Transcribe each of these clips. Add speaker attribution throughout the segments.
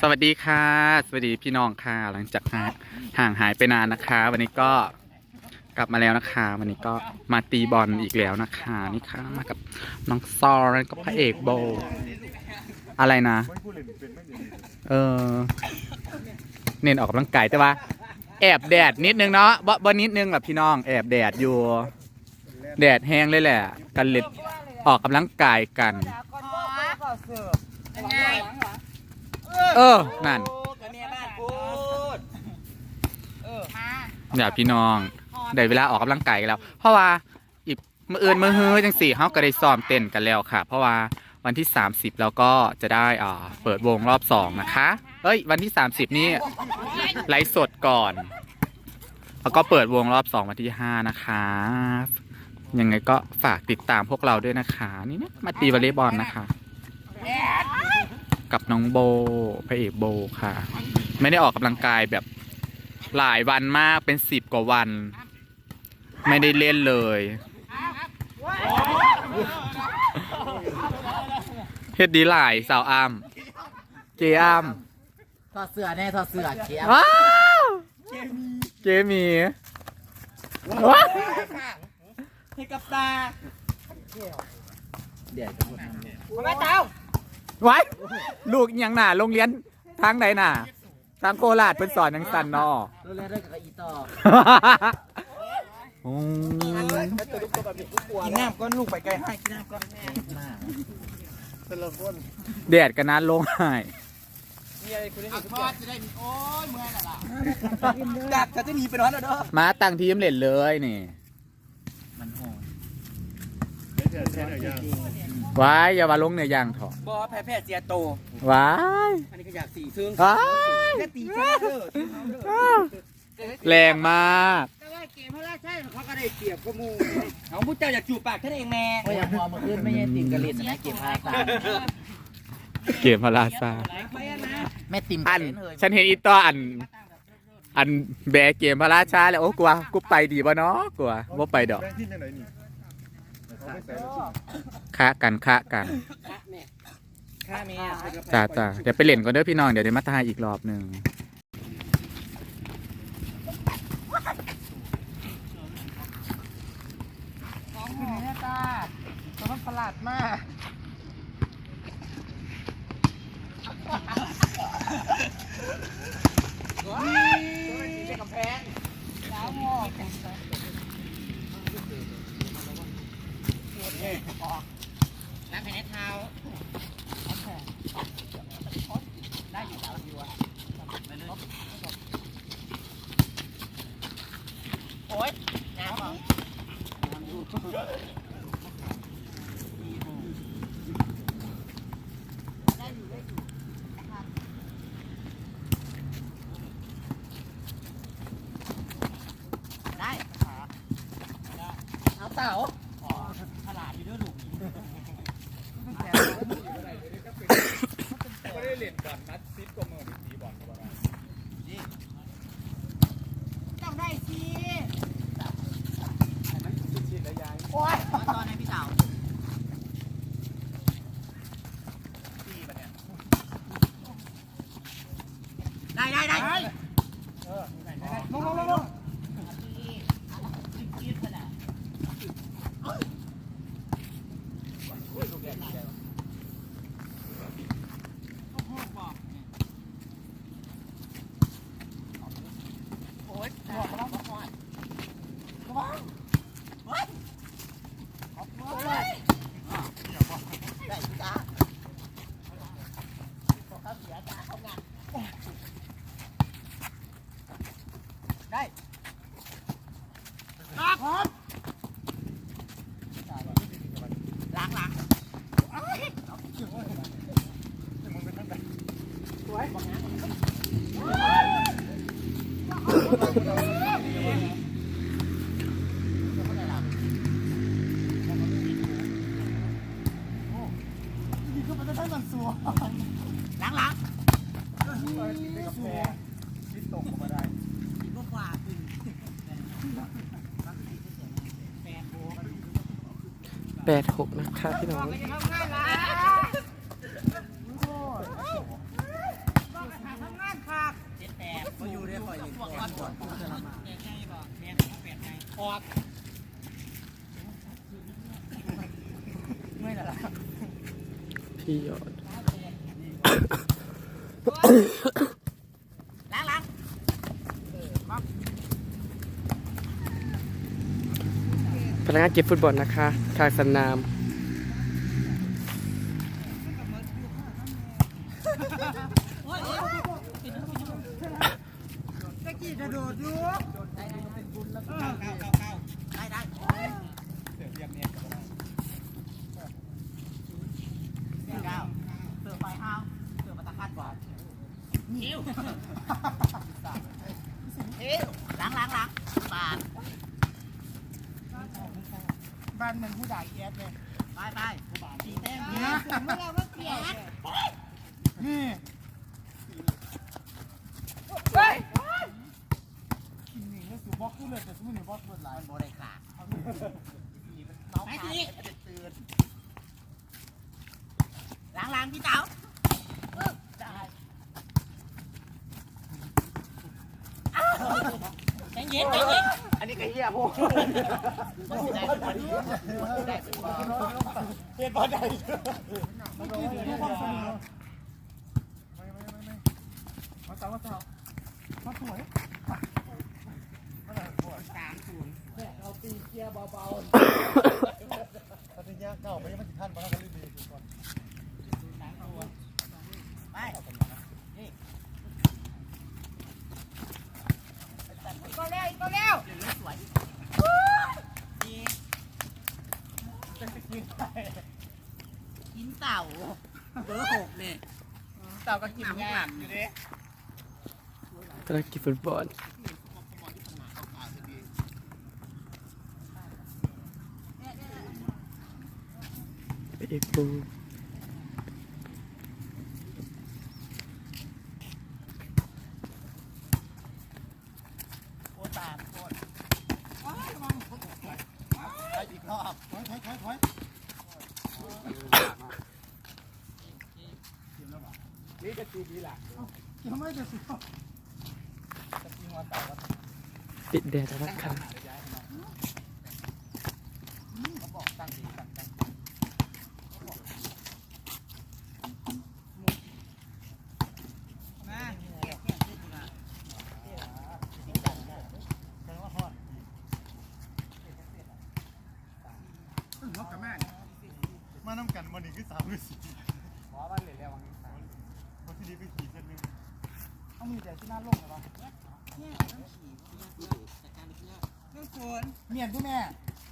Speaker 1: สวัสดีค่ะ สวัสดีพี่น้องค่ะหลังจากห่างหายไปนานนะคะ วันนี้ก็กลับมาแล้วนะคะ วันนี้ก็มาตีบอลอีกแล้วนะคะนี่ค่ะมากับน้องซอร์แล้วก็พระเอกโบ อะไรนะ เออเน้นออกกำลังกายแต่ว่า แอบแดดนิดนึงเนาะบ่บ่นิดนึงหรอกพี่น้อง แอบแดดอยู่ แดดแห้งเลยแหละกันเล็ดออกกำลังกายกัน
Speaker 2: ยังไง
Speaker 1: เออนั่น
Speaker 2: เมียานพูดเออมา
Speaker 1: อย่าพี่น้องได้เวลาออกกำลังกายกันแล้ว เพราะว่าอีกมืออื่นมือฮื้อจังสี่เขาก็ได้ซ้อมเต้นกันแล้วค่ะ เพราะว่าวันที่ 30เราก็จะได้อ่าเปิดวงรอบสองนะคะเอ้ย วันที่ 30 นี่ไลฟ์สดก่อน แล้วก็เปิดวงรอบสองวันที่ 5 นะคะยังไงก็ฝากติดตามพวกเราด้วยนะคะ นี่นะมาตีวอลเลย์บอลนะคะ กับน้องโบพระเอกโบค่ะ ไม่ได้ออกกำลังกายแบบหลายวันมากเป็นสิบกว่าวัน ไม่ได้เล่นเลยเฮ็ดดีหลายสาวอ้ำเจอ้ำ
Speaker 2: ถอดเสื้อแน่ถอดเสื้อเขียว
Speaker 1: ว้าวเจมีว้าว
Speaker 2: ให้กับตา
Speaker 3: เดี๋ยว
Speaker 2: แม่เต้า
Speaker 1: ไว้ลูกยังหน่าโรงเรียนทางไหนน่ะ ทางโคราชเป็นสอนยังสันเนอ
Speaker 3: รู้แล้วด้วยกับอีต่อ
Speaker 1: โอ้
Speaker 2: กินน้ำก้อนลูกไปไกลให้กินน้ำก้อน
Speaker 3: มาก
Speaker 1: แดดกันนั้นลงหาย
Speaker 2: ทอดจะได้โอ้ยเมื่อยละล่ะจัดจะจะหนีไปนอนแล้วเด้อ
Speaker 1: มาตั้งทีมเล่นเลยนี่
Speaker 3: มันโหด
Speaker 1: ไว้อย่ามาลงเนื้อย่างเถอะ
Speaker 2: บอแพ้แพ้เจียโต
Speaker 1: ไว้
Speaker 2: อันนี้ก็อยากสี่ซึ่ง
Speaker 1: ว้
Speaker 2: แค่ตีแค่เด้อ
Speaker 1: แรงมาก
Speaker 2: แต่ว่าเกมพระราชาเขาก็ได้เปรียบกมูเอาผู้เจ้าอยากจูบปากท่านเองแม่
Speaker 3: ก็ยังพอมาขึ้นไม่ใช่ติมกระเล่นนะเก็บพาตา
Speaker 1: เกมพาราซา
Speaker 3: แม่ติมก
Speaker 1: อัน
Speaker 3: เลย
Speaker 1: ฉันเห็นอีต่ออัน อันแบกเกมพระราชาแล้วโอ้กลัวกูไปดีป่ะเนาะกลัวว่าไปดอก
Speaker 4: ค์ที่ไหนนี่เขาไม่ใส่แล้วสิ
Speaker 1: คะกันคะกัน
Speaker 2: ข้าเมีย
Speaker 1: จ้าจ้าเดี๋ยวไปเล่นก่อนเด้อพี่น้องเดี๋ยวเดี๋ยวมาทายอีกรอบหนึ่ง
Speaker 2: ของคุณเนี่ยตาตัวมันประหลาดมากว้ายตัวมันตีกับแพงสาวงอก น้ำแผ่นเท้าได้อยู่สาวอยู่อะโอ๊ยน้ำเหรอ
Speaker 1: มันจะได้
Speaker 2: มันสวยล้างล้างสวย
Speaker 4: คิดตกมาได้
Speaker 1: แปดหกนะคะพี่น้
Speaker 2: องออ
Speaker 5: พี่ยอด
Speaker 2: ล้างล้าง
Speaker 5: พนักงานเก็บฟุตบอลนะคะทางสนาม
Speaker 2: ตะกี้กระโดดอยู่ได้ได้เป็นบุญแล้วก็เก้าเก้าเก้าได้ได้
Speaker 4: เสียงเรียกเนี่ยก็ได้
Speaker 2: เก้าเสือไฟห้าวเสือมาตะคัดก่อนนิ้วเอ๊ะ ล้างล้างล้างบานบ้านมันผู้ด่าแก๊สเลยไปไปสีแต้มเนี่ยเมื่อเราก็เกลียดนี่เฮ้ยกินหนึ่งแล้วสูบบ็อกขึ้นเลยแต่สมมติหนึ่งบ็อกเปิดหลายมันบ่ได้ขาไปทีตื่นล้างล้างพี่เต๋าใจเย็นใจเย็น
Speaker 3: อันนี้ก็เหี้ยพวก
Speaker 4: เฮ็ดบ่ได้ไม่ไม่ไม่ไม่มาเจ้ามาเจ้ามาสวยมาสวย
Speaker 2: สามศูนย์
Speaker 4: เอาตีเกียร์เบาๆถ้าตีเกียร์เก่าไม่ยังไม่ถึงขั้นมาแล้วก็รีบดีก่อน
Speaker 2: ไปนี่ก็เร็วก็เร็วสวยดี กินเต่าเบอร์หกเนี่ยเต่าก็กินง่ายอยู่ดิ
Speaker 5: พนักงานเก็บฟุตบอลเอกบู
Speaker 2: โคตาโคตร
Speaker 4: ไปอีกรอบถอยถอยถอยถอย นี่จะตีดีล่ะยังไม่จะสิจะมีวันแต้ว
Speaker 5: ติดแดดแล้วนะคะ
Speaker 4: เขาบอกตั้งดีตั้งตั้ง
Speaker 2: มา
Speaker 4: แสดงว่าฮอดงบกับแม่มาน้ำกันวันนี้คือสามหรือสี่
Speaker 3: หมอบ้านเลยแล้ววังสาม
Speaker 4: วันที่นี้คือสี่เส้นหนึ่ง
Speaker 3: เอามีแต่ที่หน้าโลกเหรอวะ
Speaker 2: เรื่องคน
Speaker 3: เมียนที่แม่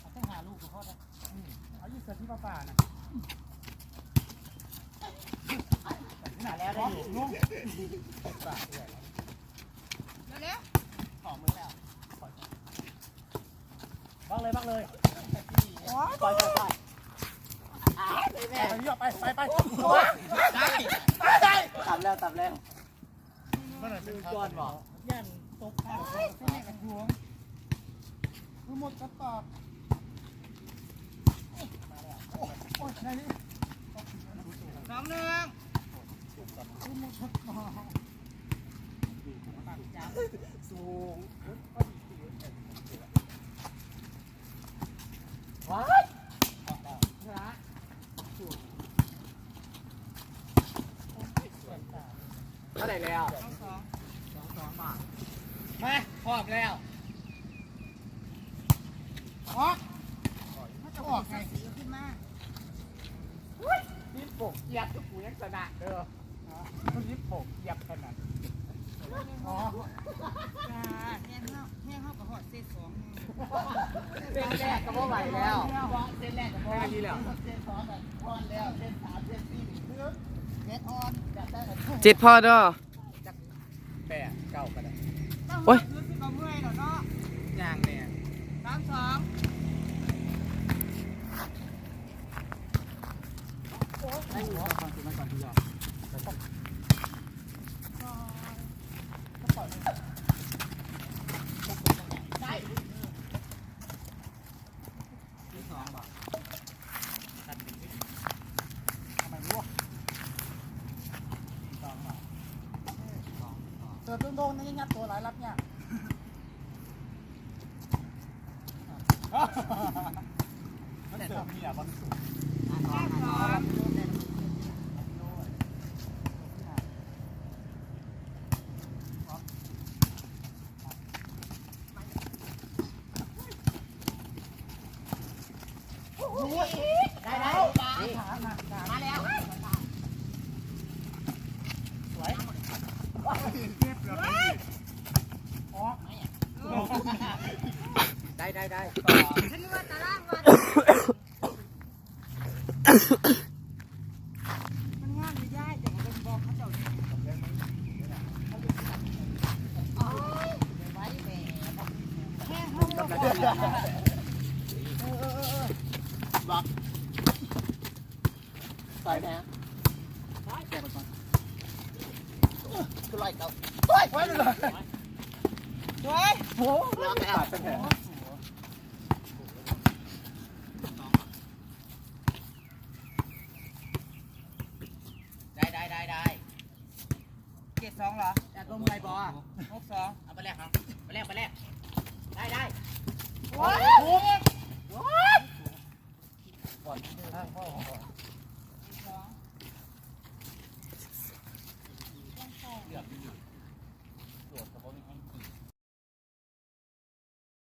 Speaker 3: เอาต้องหาลูกของเขาเนี่ยเอาอยู่เสร็จที่ป้าป่านะนี่หนาแล้วได้อยู่
Speaker 4: ลุง
Speaker 2: เร็ว
Speaker 3: หอมมือแล้วบ้างเลยบ้างเลยปล่อยปล่อยปล่อย
Speaker 4: ไปนี่ไปไปไป
Speaker 2: ได้
Speaker 3: ตับแล้วตับแล้ว
Speaker 4: มันเป็น
Speaker 3: จอนบอก
Speaker 2: ยันตกข้าวเส้นแรกกับหัว
Speaker 4: คือหมดกระตอบโอ้ยในนี้
Speaker 2: สองหนึ่ง
Speaker 3: สูงว้าย เท่าไหร่แล้ว
Speaker 2: สองสอง
Speaker 3: มาพ ร้อมแล้ว
Speaker 2: ออกถ้าจะออกไงสีขึ้นมา
Speaker 3: นี่ปกเหยียบทุกผู้ยังชนะเด้อคนนี้ปกเหยียบขนาด
Speaker 2: อ๋อจ้าแม่เข้าแม่เข้ากับหอดเส้นสอง
Speaker 3: เส้นแรกก็ไม่ไหวแล้วเส้นแรกก็ไม่ไหวแล้ว
Speaker 2: เส้นสองแบบทอนแล้วเส้นสามเส้นสี่เพื่อเส้นออนจัดได้แบบ
Speaker 5: เจ็ดพอดอ
Speaker 3: แปดเก้าก็ได้
Speaker 5: โอ๊ย
Speaker 2: รู้สึกเอาเมื่อยหรอเนาะ
Speaker 3: ย่างเนี่ย
Speaker 2: สามสอง
Speaker 3: ให้หัวก่อนสิมาก่อนที่ยอมที่สองบอกตัดเป็นที่ทำไมรู้สองบอกสองสอง
Speaker 2: ตัวต้นโดนนี่งัดตัวหลายรับเนี่ย
Speaker 4: มันเสริมมีอะบอลสูง
Speaker 2: ได้ได้มาแล้ว
Speaker 3: ได้ได้ได้
Speaker 2: มันงานไม่ได้แต่มันเป็นบอกเขาเจ้าเนี่ยแค่ห้องเราบอกเออเออเออ บอกใส่แน่คือไรเก่า
Speaker 4: ไว้เลย
Speaker 2: ช่วยโอ้ลองแล้ว
Speaker 4: ขาดเป็นแผล
Speaker 3: ได้ได้ได้ได้
Speaker 2: เจ็ดสองเหรอจากลมไรบอหกสอง
Speaker 3: เอาไปแรกเอาไปแรกไปแรกได้ได้
Speaker 2: โอ้ย
Speaker 4: ก่อนทางเข้าก่อนเลือ